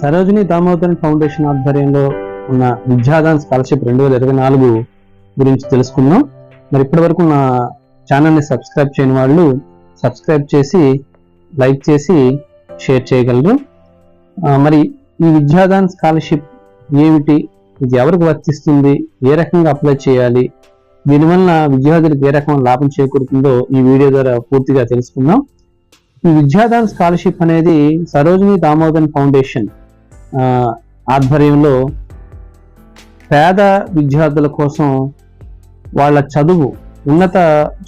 Sarojini Damodaran foundation ఆధ్వర్యంలో ఉన్న Vidyadaan scholarship రెండు వేల ఇరవై నాలుగు గురించి తెలుసుకుందాం. మరి ఇప్పటి వరకు నా ఛానల్ని సబ్స్క్రైబ్ చేయని వాళ్ళు సబ్స్క్రైబ్ చేసి లైక్ చేసి షేర్ చేయగలరు. మరి ఈ విద్యాదాన్ స్కాలర్షిప్ ఏమిటి? ఇది ఎవరికి వర్తిస్తుంది? ఏ రకంగా అప్లై చేయాలి? దీనివల్ల విద్యార్థులకు ఏ రకమైన లాభం చేకూరుతుందో ఈ వీడియో ద్వారా పూర్తిగా తెలుసుకుందాం. ఈ విద్యాదాన్ స్కాలర్షిప్ అనేది సరోజిని దామోదన్ ఫౌండేషన్ ఆధ్వర్యంలో పేద విద్యార్థుల కోసం వాళ్ళ చదువు ఉన్నత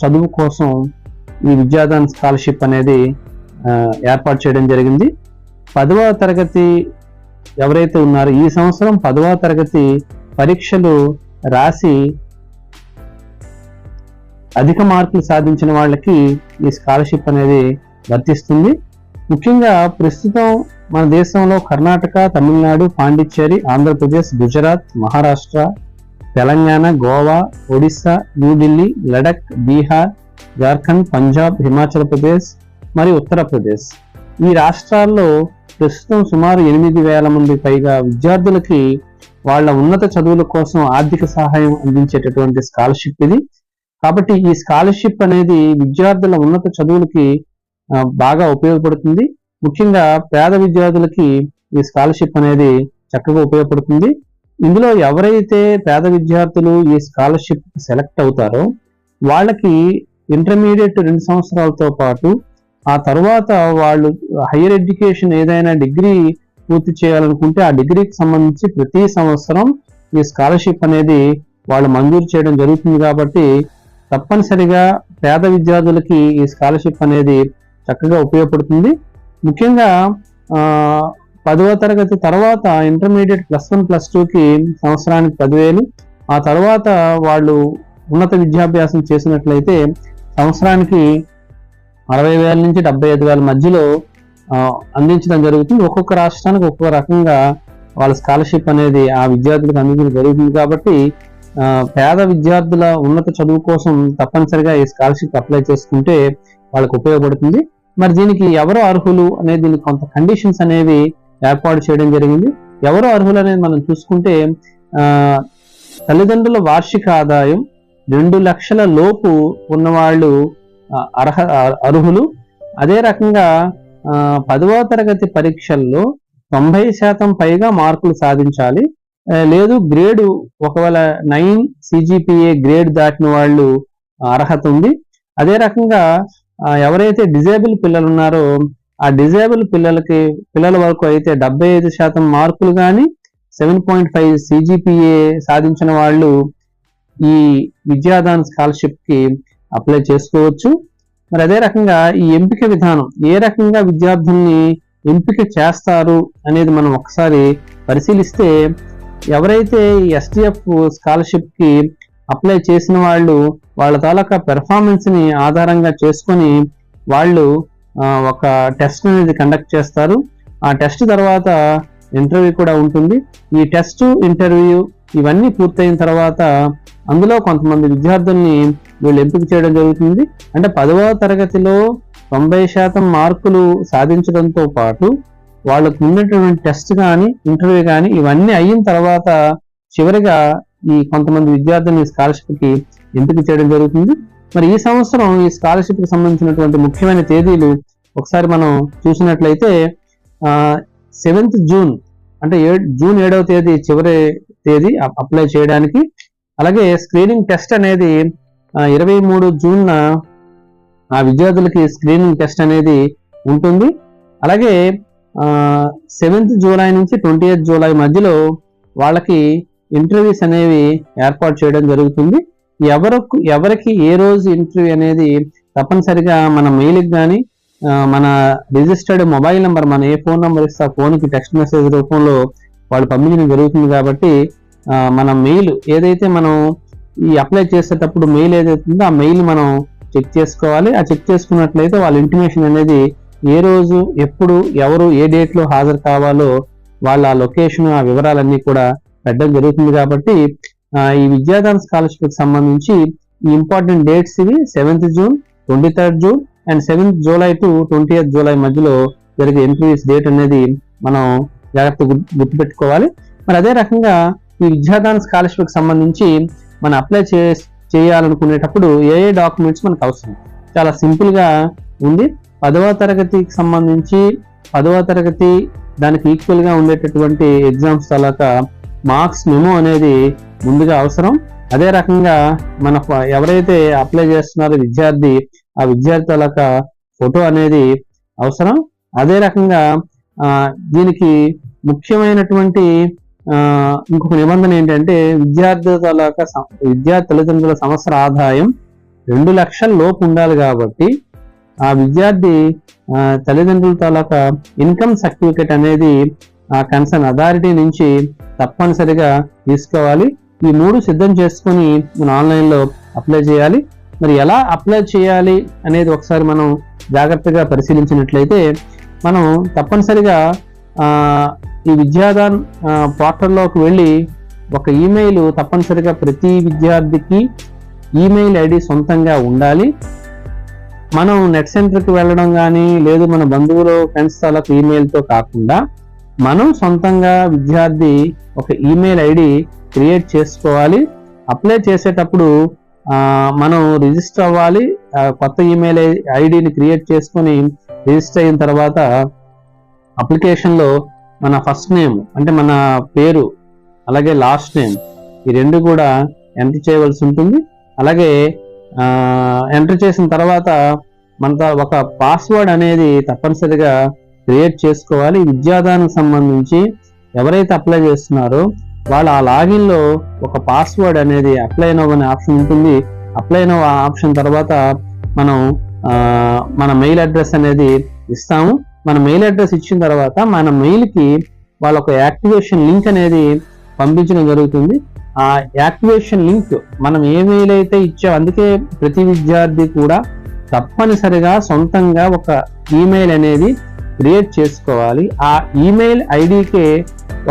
చదువు కోసం ఈ విద్యాదాన స్కాలర్షిప్ అనేది ఏర్పాటు చేయడం జరిగింది. పదవ తరగతి ఎవరైతే ఉన్నారో ఈ సంవత్సరం పదవ తరగతి పరీక్షలు రాసి అధిక మార్కులు సాధించిన వాళ్ళకి ఈ స్కాలర్షిప్ అనేది వర్తిస్తుంది. ముఖ్యంగా ప్రస్తుతం మన దేశంలో కర్ణాటక తమిళనాడు పాండిచ్చేరి ఆంధ్రప్రదేశ్ గుజరాత్ మహారాష్ట్ర తెలంగాణ గోవా ఒడిస్సా న్యూఢిల్లీ లడక్ బీహార్ జార్ఖండ్ పంజాబ్ హిమాచల్ ప్రదేశ్ మరియు ఉత్తరప్రదేశ్. ఈ రాష్ట్రాల్లో ప్రస్తుతం సుమారు ఎనిమిది వేల మంది పైగా విద్యార్థులకి వాళ్ళ ఉన్నత చదువుల కోసం ఆర్థిక సహాయం అందించేటటువంటి స్కాలర్షిప్ ఇది. కాబట్టి ఈ స్కాలర్షిప్ అనేది విద్యార్థుల ఉన్నత చదువులకి బాగా ఉపయోగపడుతుంది. ముఖ్యంగా పేద విద్యార్థులకి ఈ స్కాలర్షిప్ అనేది చక్కగా ఉపయోగపడుతుంది. ఇందులో ఎవరైతే పేద విద్యార్థులు ఈ స్కాలర్షిప్ సెలెక్ట్ అవుతారో వాళ్ళకి ఇంటర్మీడియట్ రెండు సంవత్సరాలతో పాటు ఆ తర్వాత వాళ్ళు హైయర్ ఎడ్యుకేషన్ ఏదైనా డిగ్రీ పూర్తి చేయాలనుకుంటే ఆ డిగ్రీకి సంబంధించి ప్రతి సంవత్సరం ఈ స్కాలర్షిప్ అనేది వాళ్ళు మంజూరు చేయడం జరుగుతుంది కాబట్టి తప్పనిసరిగా పేద విద్యార్థులకి ఈ స్కాలర్షిప్ అనేది చక్కగా ఉపయోగపడుతుంది. ముఖ్యంగా ఆ, పదవ తరగతి తర్వాత ఇంటర్మీడియట్ ప్లస్ వన్ ప్లస్ టూకి సంవత్సరానికి పదివేలు. ఆ తర్వాత వాళ్ళు ఉన్నత విద్యాభ్యాసం చేసినట్లయితే సంవత్సరానికి అరవై వేల నుంచి డెబ్బై ఐదు వేల మధ్యలో అందించడం జరుగుతుంది. ఒక్కొక్క రాష్ట్రానికి ఒక్కొక్క రకంగా వాళ్ళ స్కాలర్షిప్ అనేది ఆ విద్యార్థులకు అందించడం జరుగుతుంది కాబట్టి ఆ, పేద విద్యార్థుల ఉన్నత చదువు కోసం తప్పనిసరిగా ఈ స్కాలర్షిప్ అప్లై చేసుకుంటే వాళ్ళకు ఉపయోగపడుతుంది. మరి దీనికి ఎవరు అర్హులు అనేది దీనికి కొంత కండిషన్స్ అనేవి ఏర్పాటు చేయడం జరిగింది. ఎవరు అర్హులు అనేది మనం చూసుకుంటే ఆ, తల్లిదండ్రుల వార్షిక ఆదాయం రెండు లక్షల లోపు ఉన్నవాళ్ళు అర్హ అర్హులు. అదే రకంగా ఆ, పదవ తరగతి పరీక్షల్లో తొంభై శాతం పైగా మార్కులు సాధించాలి. లేదు గ్రేడు ఒకవేళ నైన్ సిజిపిఏ గ్రేడ్ దాటిన వాళ్ళు అర్హత ఉంది. అదే రకంగా ఎవరైతే డిజేబుల్ పిల్లలు ఉన్నారో ఆ డిజేబుల్ పిల్లలకి పిల్లల వరకు అయితే డెబ్బై ఐదు శాతం మార్కులు కానీ సెవెన్ పాయింట్ ఫైవ్ సిజిపిఏ సాధించిన వాళ్ళు ఈ విద్యాదాన్ స్కాలర్షిప్కి అప్లై చేసుకోవచ్చు. మరి అదే రకంగా ఈ ఎంపిక విధానం ఏ రకంగా విద్యార్థుల్ని ఎంపిక చేస్తారు అనేది మనం ఒకసారి పరిశీలిస్తే ఎవరైతే ఈ ఎస్డిఎఫ్ స్కాలర్షిప్కి అప్లై చేసిన వాళ్ళు వాళ్ళ తాలూకా పెర్ఫార్మెన్స్ని ఆధారంగా చేసుకొని వాళ్ళు ఒక టెస్ట్ అనేది కండక్ట్ చేస్తారు. ఆ టెస్ట్ తర్వాత ఇంటర్వ్యూ కూడా ఉంటుంది. ఈ టెస్ట్ ఇంటర్వ్యూ ఇవన్నీ పూర్తయిన తర్వాత అందులో కొంతమంది విద్యార్థుల్ని వీళ్ళు ఎంపిక చేయడం జరుగుతుంది. అంటే పదవ తరగతిలో తొంభై శాతం మార్కులు సాధించడంతో పాటు వాళ్ళకు ఉన్నటువంటి టెస్ట్ కానీ ఇంటర్వ్యూ కానీ ఇవన్నీ అయిన తర్వాత చివరిగా ఈ కొంతమంది విద్యార్థుల్ని స్కాలర్షిప్కి ఎంపిక చేయడం జరుగుతుంది. మరి ఈ సంవత్సరం ఈ స్కాలర్షిప్కి సంబంధించినటువంటి ముఖ్యమైన తేదీలు ఒకసారి మనం చూసినట్లయితే సెవెంత్ జూన్ అంటే ఏ జూన్ ఏడవ తేదీ చివరి తేదీ అప్లై చేయడానికి. అలాగే స్క్రీనింగ్ టెస్ట్ అనేది ఇరవై మూడు జూన్న ఆ విద్యార్థులకి స్క్రీనింగ్ టెస్ట్ అనేది ఉంటుంది. అలాగే సెవెంత్ జూలై నుంచి ట్వంటీ ఎయిత్ జూలై మధ్యలో వాళ్ళకి ఇంటర్వ్యూస్ అనేవి ఏర్పాటు చేయడం జరుగుతుంది. ఎవరికి ఎవరికి ఏ రోజు ఇంటర్వ్యూ అనేది తప్పనిసరిగా మన మెయిల్కి కానీ మన రిజిస్టర్డ్ మొబైల్ నెంబర్ మన ఏ ఫోన్ నెంబర్ ఇస్తే ఆ ఫోన్కి టెక్స్ట్ మెసేజ్ రూపంలో వాళ్ళు పంపించడం జరుగుతుంది కాబట్టి మన మెయిల్ ఏదైతే మనం ఈ అప్లై చేసేటప్పుడు మెయిల్ ఏదైతే ఉందో ఆ మెయిల్ మనం చెక్ చేసుకోవాలి. ఆ చెక్ చేసుకున్నట్లయితే వాళ్ళ ఇంటిమేషన్ అనేది ఏ రోజు ఎప్పుడు ఎవరు ఏ డేట్లో హాజరు కావాలో వాళ్ళ లొకేషన్ ఆ వివరాలన్నీ కూడా పెట్టడం జరుగుతుంది కాబట్టి ఈ విద్యాదాన స్కాలర్షిప్కి సంబంధించి ఈ ఇంపార్టెంట్ డేట్స్ ఇవి seventh June twenty third June and seventh July to twenty July మధ్యలో జరిగే ఎంట్రీస్ డేట్ అనేది మనం జాగ్రత్త గుర్తు- గుర్తుపెట్టుకోవాలి. మరి అదే రకంగా ఈ విద్యాదాన స్కాలర్షిప్ సంబంధించి మనం అప్లై చే చేయాలనుకునేటప్పుడు ఏ ఏ డాక్యుమెంట్స్ మనకు అవసరం. చాలా సింపుల్గా ఉంది. పదవ తరగతికి సంబంధించి పదవ తరగతి దానికి ఈక్వల్గా ఉండేటటువంటి ఎగ్జామ్స్ తాలూకా మార్క్స్ మెమో అనేది ముందుగా అవసరం. అదే రకంగా మన ఎవరైతే అప్లై చేస్తున్నారో విద్యార్థి ఆ విద్యార్థి తాలూకా ఫోటో అనేది అవసరం. అదే రకంగా దీనికి ముఖ్యమైనటువంటి ఇంకొక నిబంధన ఏంటంటే విద్యార్థి తాలూకా విద్యార్థి తల్లిదండ్రుల సంవత్సర ఆదాయం రెండు లక్షల లోపు ఉండాలి కాబట్టి ఆ విద్యార్థి తల్లిదండ్రుల తాలూకా ఇన్కమ్ సర్టిఫికేట్ అనేది ఆ కన్సర్న్ అథారిటీ నుంచి తప్పనిసరిగా తీసుకోవాలి. ఈ మూడు సిద్ధం చేసుకొని మనం ఆన్లైన్లో అప్లై చేయాలి. మరి ఎలా అప్లై చేయాలి అనేది ఒకసారి మనం జాగ్రత్తగా పరిశీలించినట్లయితే మనం తప్పనిసరిగా ఈ విద్యాదాన్ పోర్టల్లోకి వెళ్ళి ఒక ఈమెయిల్ తప్పనిసరిగా ప్రతి విద్యార్థికి ఈమెయిల్ ఐడి సొంతంగా ఉండాలి. మనం నెట్ సెంటర్కి వెళ్ళడం కానీ లేదు మన బంధువులు ఫ్రెండ్స్ తాలకు ఈమెయిల్తో కాకుండా మనం సొంతంగా విద్యార్థి ఒక ఈమెయిల్ ఐడి క్రియేట్ చేసుకోవాలి. అప్లై చేసేటప్పుడు మనం రిజిస్టర్ అవ్వాలి. ఆ, కొత్త ఈమెయిల్ ఐడిని క్రియేట్ చేసుకొని రిజిస్టర్ అయిన తర్వాత అప్లికేషన్లో మన ఫస్ట్ నేమ్ అంటే మన పేరు అలాగే లాస్ట్ నేమ్ ఈ రెండు కూడా ఎంటర్ చేయవలసి ఉంటుంది. అలాగే ఎంటర్ చేసిన తర్వాత మన ఒక పాస్వర్డ్ అనేది తప్పనిసరిగా క్రియేట్ చేసుకోవాలి. విద్యాదానికి సంబంధించి ఎవరైతే అప్లై చేస్తున్నారో వాళ్ళు ఆ లాగిన్లో ఒక పాస్వర్డ్ అనేది అప్లై నవ్ అనే ఆప్షన్ ఉంటుంది. అప్లై నవ్ ఆప్షన్ తర్వాత మనం మన మెయిల్ అడ్రస్ అనేది ఇస్తాము. మన మెయిల్ అడ్రస్ ఇచ్చిన తర్వాత మన మెయిల్కి వాళ్ళ ఒక యాక్టివేషన్ లింక్ అనేది పంపించడం జరుగుతుంది. ఆ యాక్టివేషన్ లింక్ మనం ఏ మెయిల్ అయితే ఇచ్చామో అందుకే ప్రతి విద్యార్థి కూడా తప్పనిసరిగా సొంతంగా ఒక ఈమెయిల్ అనేది క్రియేట్ చేసుకోవాలి. ఆ ఈమెయిల్ ఐడికే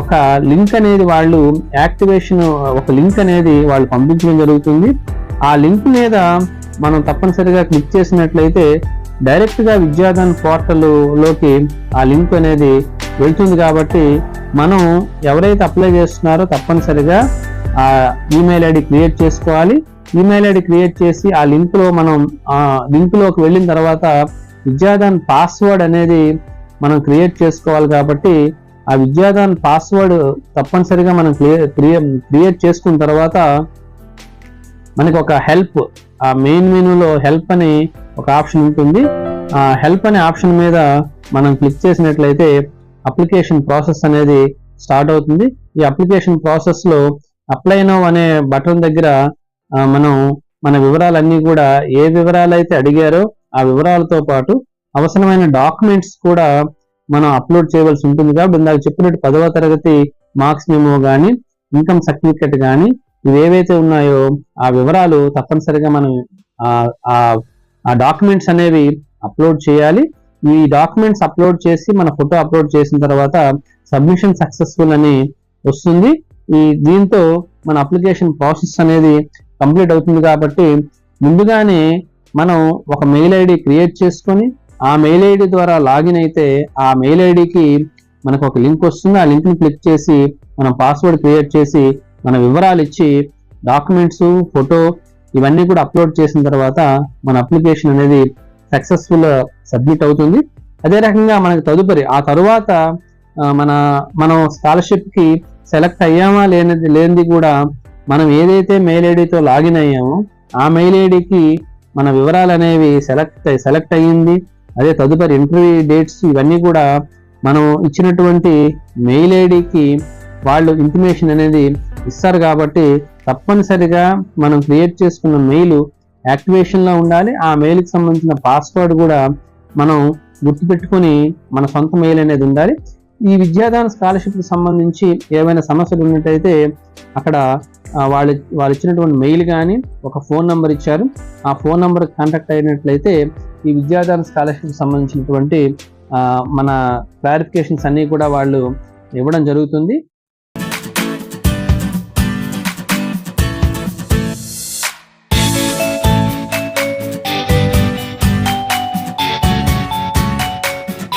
ఒక లింక్ అనేది వాళ్ళు యాక్టివేషన్ ఒక లింక్ అనేది వాళ్ళు పంపించడం జరుగుతుంది. ఆ లింక్ మీద మనం తప్పనిసరిగా క్లిక్ చేసినట్లయితే డైరెక్ట్గా విద్యాదాన్ పోర్టల్లోకి ఆ లింక్ అనేది వెళ్తుంది కాబట్టి మనం ఎవరైతే అప్లై చేస్తున్నారో తప్పనిసరిగా ఆ ఈమెయిల్ ఐడి క్రియేట్ చేసుకోవాలి. ఈమెయిల్ ఐడి క్రియేట్ చేసి ఆ లింక్లో మనం ఆ లింక్లోకి వెళ్ళిన తర్వాత విద్యాదాన్ పాస్వర్డ్ అనేది మనం క్రియేట్ చేసుకోవాలి కాబట్టి ఆ విద్యాదాన్ పాస్వర్డ్ తప్పనిసరిగా మనం క్రియేట్ చేసుకున్న తర్వాత మనకి ఒక హెల్ప్ ఆ మెయిన్ మెనూలో హెల్ప్ అని ఒక ఆప్షన్ ఉంటుంది. ఆ హెల్ప్ అనే ఆప్షన్ మీద మనం క్లిక్ చేసినట్లయితే అప్లికేషన్ ప్రాసెస్ అనేది స్టార్ట్ అవుతుంది. ఈ అప్లికేషన్ ప్రాసెస్లో అప్లై నో అనే బటన్ దగ్గర మనం మన వివరాలన్నీ కూడా ఏ వివరాలు అయితే అడిగారో ఆ వివరాలతో పాటు అవసరమైన డాక్యుమెంట్స్ కూడా మనం అప్లోడ్ చేయవలసి ఉంటుంది. కాబట్టి ఇందాక చెప్పినట్టు పదవ తరగతి మార్క్స్ మెమో కానీ ఇన్కమ్ సర్టిఫికెట్ కానీ ఇవి ఏవైతే ఉన్నాయో ఆ వివరాలు తప్పనిసరిగా మనం ఆ- ఆ- ఆ డాక్యుమెంట్స్ అనేవి అప్లోడ్ చేయాలి. ఈ డాక్యుమెంట్స్ అప్లోడ్ చేసి మన ఫోటో అప్లోడ్ చేసిన తర్వాత సబ్మిషన్ సక్సెస్ఫుల్ అని వస్తుంది. ఈ దీంతో మన అప్లికేషన్ ప్రాసెస్ అనేది కంప్లీట్ అవుతుంది. కాబట్టి ముందుగానే మనం ఒక మెయిల్ ఐడి క్రియేట్ చేసుకొని ఆ మెయిల్ ఐడి ద్వారా లాగిన్ అయితే ఆ మెయిల్ ఐడికి మనకు ఒక లింక్ వస్తుంది. ఆ లింక్ని క్లిక్ చేసి మనం పాస్వర్డ్ క్రియేట్ చేసి మన వివరాలు ఇచ్చి డాక్యుమెంట్స్ ఫోటో ఇవన్నీ కూడా అప్లోడ్ చేసిన తర్వాత మన అప్లికేషన్ అనేది సక్సెస్ఫుల్ సబ్మిట్ అవుతుంది. అదే రకంగా మనకి తదుపరి ఆ తరువాత మన మనం స్కాలర్షిప్కి సెలెక్ట్ అయ్యామా లేనిది లేనిది కూడా మనం ఏదైతే మెయిల్ ఐడితో లాగిన్ అయ్యామో ఆ మెయిల్ ఐడికి మన వివరాలు అనేవి సెలెక్ట్ సెలెక్ట్ అయ్యింది. అదే తదుపరి ఇంటర్వ్యూ డేట్స్ ఇవన్నీ కూడా మనం ఇచ్చినటువంటి మెయిల్ ఐడికి వాళ్ళు ఇంటిమేషన్ అనేది ఇస్తారు కాబట్టి తప్పనిసరిగా మనం క్రియేట్ చేసుకున్న మెయిల్ యాక్టివేషన్లో ఉండాలి. ఆ మెయిల్కి సంబంధించిన పాస్వర్డ్ కూడా మనం గుర్తుపెట్టుకొని మన సొంత మెయిల్ అనేది ఉండాలి. ఈ విద్యాదాన స్కాలర్షిప్కి సంబంధించి ఏమైనా సమస్యలు ఉన్నట్టయితే అక్కడ వాళ్ళు వాళ్ళు ఇచ్చినటువంటి మెయిల్ కానీ ఒక ఫోన్ నెంబర్ ఇచ్చారు. ఆ ఫోన్ నెంబర్ కాంటాక్ట్ అయినట్లయితే ఈ విద్యాదాన స్కాలర్షిప్కి సంబంధించినటువంటి మన క్లారిఫికేషన్స్ అన్నీ కూడా వాళ్ళు ఇవ్వడం జరుగుతుంది.